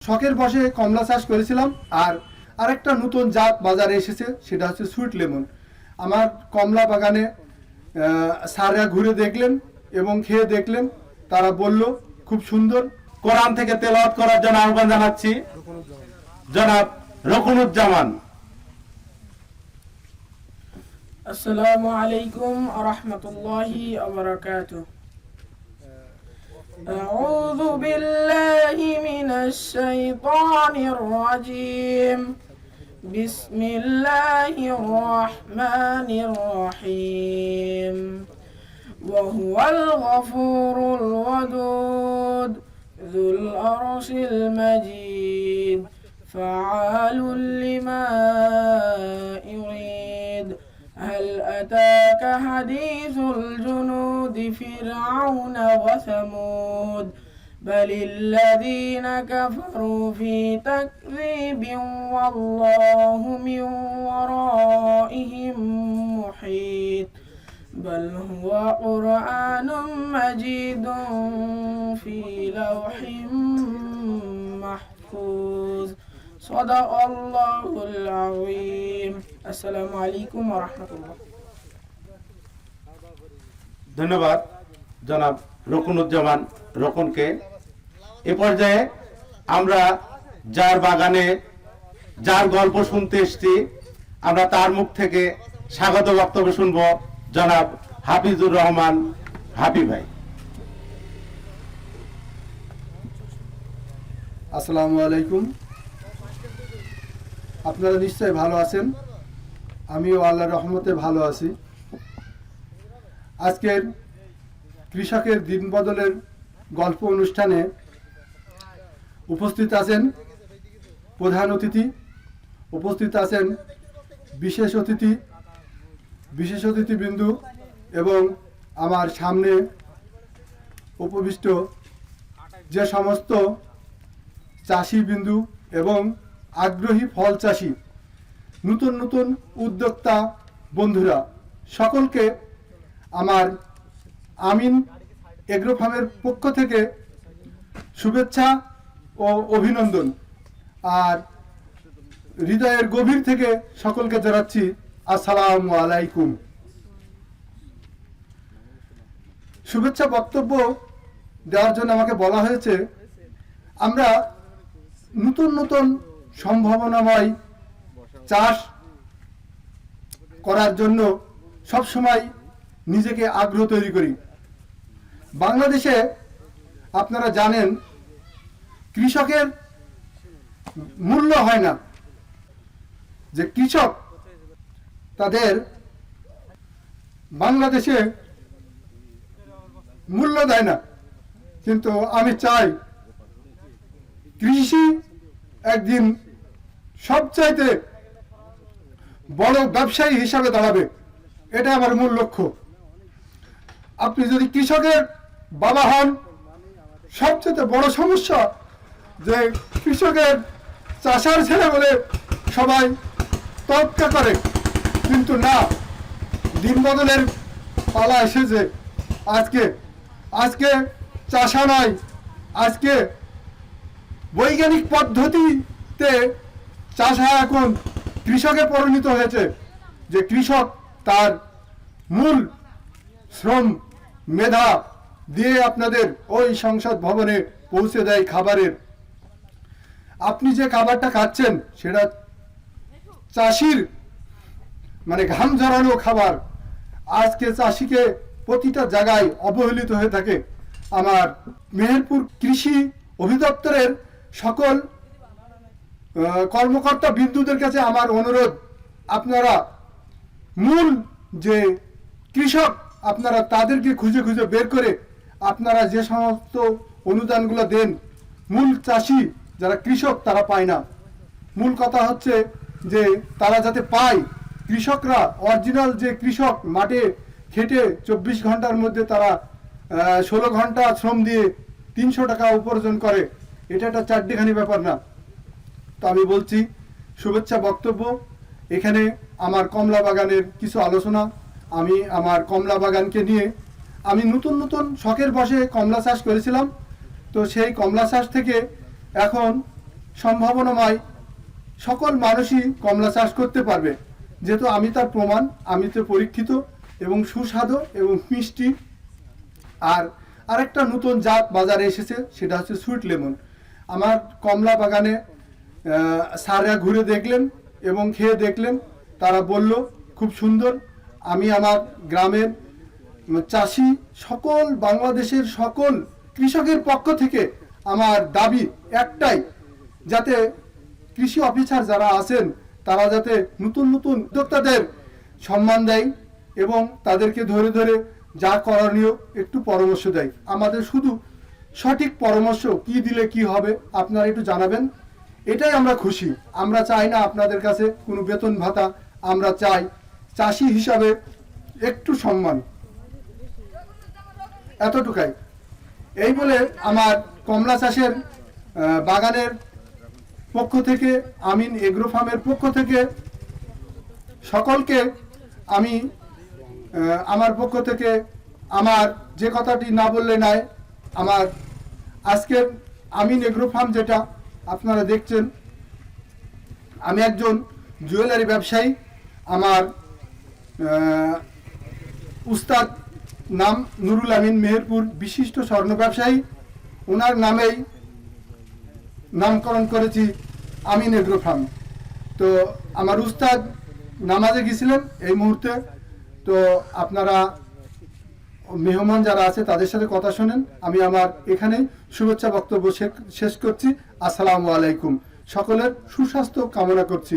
শখের বসে কমলা চাষ করেছিলাম আর আরেকটা নতুন জাত বাজারে এসেছে সেটা হচ্ছে সুইট লেমন আমার কমলা বাগানে আহ, স্যাররা ঘুরে দেখলেন এবং খেয়ে দেখলেন তারা বলল খুব সুন্দর কোরআন থেকে তেলাওয়াত করার জন্য আহ্বান জানাচ্ছি জনাব রকুনুজ্জামান السلام عليكم ورحمة الله وبركاته أعوذ بالله من الشيطان الرجيم. بسم الله الرحمن الرحيم. وهو الغفور الودود ذو الأرش المجيد. فعال لما يريد. هل أتاك حديث الجنود فرعون وثمود؟ بل الذين كفروا في تكذيب والله من ورائهم محيط بل هو قرآن مجيد في لوح محفوظ صدق الله العظيم السلام عليكم ورحمة الله ধন্যবাদ জনাব রকুনুজ্জামান রকুনকে এ পর্যায়ে আমরা যার বাগানে যার গল্প শুনতে এসছি, আমরা তার মুখ থেকে স্বাগত বক্তব্য শুনব জনাব হাফিজুর রহমান হাফি ভাই। আসসালামু আলাইকুম। আপনারা নিশ্চয়ই ভালো আছেন? আমিও আল্লাহর রহমতে ভালো আছি। আজকের কৃষকের দিন বদলের গল্প অনুষ্ঠানে উপস্থিত আছেন প্রধান অতিথি, উপস্থিত আছেন বিশেষ অতিথি, বিশেষ অতিথিবৃন্দু এবং আমার সামনে উপবিষ্ট যে সমস্ত চাষি বিন্দু এবং আগ্রহী ফল চাষি, নতুন নতুন উদ্যোক্তা বন্ধুরা, সকলকে আমার আমিন এগ্রো ফার্মের পক্ষ থেকে শুভেচ্ছা ও অভিনন্দন। আর হৃদয়ের গভীর থেকে সকলকে জানাচ্ছি আসসালামু আলাইকুম। শুভেচ্ছা বক্তব্য দেওয়ার জন্য আমাকে বলা হয়েছে, আমরা নতুন নতুন সম্ভাবনাময় চাষ করার জন্য সব সময় নিজেকে আগ্রহ তৈরি করি। বাংলাদেশে আপনারা জানেন কৃষকের মূল্য হয় না। যে কৃষক তাদের বাংলাদেশে মূল্য দেয় না। কিন্তু আমি চাই কৃষি একদিন সবচাইতে বড় ব্যবসায়ী হিসাবে দাঁড়াবে। এটা আমার মূল লক্ষ্য। আপনি যদি কৃষকের বাবা হন সবচেয়ে বড় সমস্যা যে কৃষকের চাষার ছেলে বলে সবাই তর্কা করে। কিন্তু না, দিন বদলের পালা এসেছে। আজকে আজকে চাষা নয়, আজকে বৈজ্ঞানিক পদ্ধতিতে চাষা এখন কৃষকে পরিণত হয়েছে। যে কৃষক তার মূল শ্রম মেধা দিয়ে আপনাদের ওই সংসদ ভবনে পৌঁছে দেয় খাবারের আপনি যে খাবারটা খাচ্ছেন, সেটা চাষির মানে ঘাম ঝরানো খাবার, আজকে চাষিকে প্রতিটা জায়গায় অবহেলিত হয়ে থাকে। আমার মেহেরপুর কৃষি অধিদপ্তরের সকল কর্মকর্তা বিন্দুদের কাছে আমার অনুরোধ, আপনারা মূল যে কৃষক, আপনারা তাদেরকে খুঁজে খুঁজে বের করে আপনারা যে সমস্ত অনুদানগুলো দেন, মূল চাষি যারা কৃষক, তারা পায় না। মূল কথা হচ্ছে যে, তারা যাতে পায়, কৃষকরা অরিজিনাল যে কৃষক মাঠে খেটে চব্বিশ ঘণ্টার মধ্যে তারা ষোলো ঘণ্টা শ্রম দিয়ে তিনশো টাকা উপার্জন করে, এটা একটা চারটিখানি ব্যাপার না। তো আমি বলছি, শুভেচ্ছা বক্তব্য। এখানে আমার কমলা বাগানের কিছু আলোচনা। আমি আমার কমলা বাগানকে নিয়ে, আমি নতুন নতুন শখের বসে কমলা চাষ করেছিলাম। তো সেই কমলা চাষ থেকে এখন সম্ভাবনাময় সকল মানুষই কমলা চাষ করতে পারবে। যেহেতু আমি তার প্রমাণ, আমি তো পরীক্ষিত এবং সুস্বাদু এবং মিষ্টি। আর আরেকটা নতুন জাত বাজারে এসেছে, সেটা হচ্ছে সুইট লেমন আমার কমলা বাগানে স্যাররা ঘুরে দেখলেন এবং খেয়ে দেখলেন। তারা বলল, খুব সুন্দর। আমি আমার গ্রামের চাষি, সকল বাংলাদেশের সকল কৃষকের পক্ষ থেকে আমার দাবি একটাই, যাতে কৃষি অফিসার যারা আছেন, তারা যাতে নতুন নতুন উদ্যোক্তাদের সম্মান দেয় এবং তাদেরকে ধরে ধরে যা করণীয় একটু পরামর্শ দেয়। আমাদের শুধু সঠিক পরামর্শ কি দিলে কি হবে, আপনারা একটু জানাবেন। এটাই আমরা খুশি। আমরা চাই না আপনাদের কাছে কোনো বেতন ভাতা, আমরা চাই চাষি হিসাবে একটু সম্মান। এতটুকাই। এই বলে আমার কমলা চাষের বাগানের পক্ষ থেকে, আমিন এগ্রো ফার্মের পক্ষ থেকে সকলকে আমি আমার পক্ষ থেকে আমার যে কথাটি না বললে নাই, আমার আজকের আমিন এগ্রো ফার্ম যেটা আপনারা দেখছেন, আমি একজন জুয়েলারি ব্যবসায়ী, আমার উস্তাদ নাম নুরুল আমিন মেহেরপুর বিশিষ্ট স্বর্ণ ব্যবসায়ী। ওনার নামেই নামকরণ করেছি আমিন এগ্রো ফার্ম। তো আমার উস্তাদ নামাজে গেছিলেন এই মুহূর্তে। তো আপনারা মেহমান যারা আছে, তাদের সাথে কথা শোনেন। আমি আমার এখানেই শুভেচ্ছা বক্তব্য শেষ করছি। আসসালামু আলাইকুম। সকলের সুস্বাস্থ্য কামনা করছি।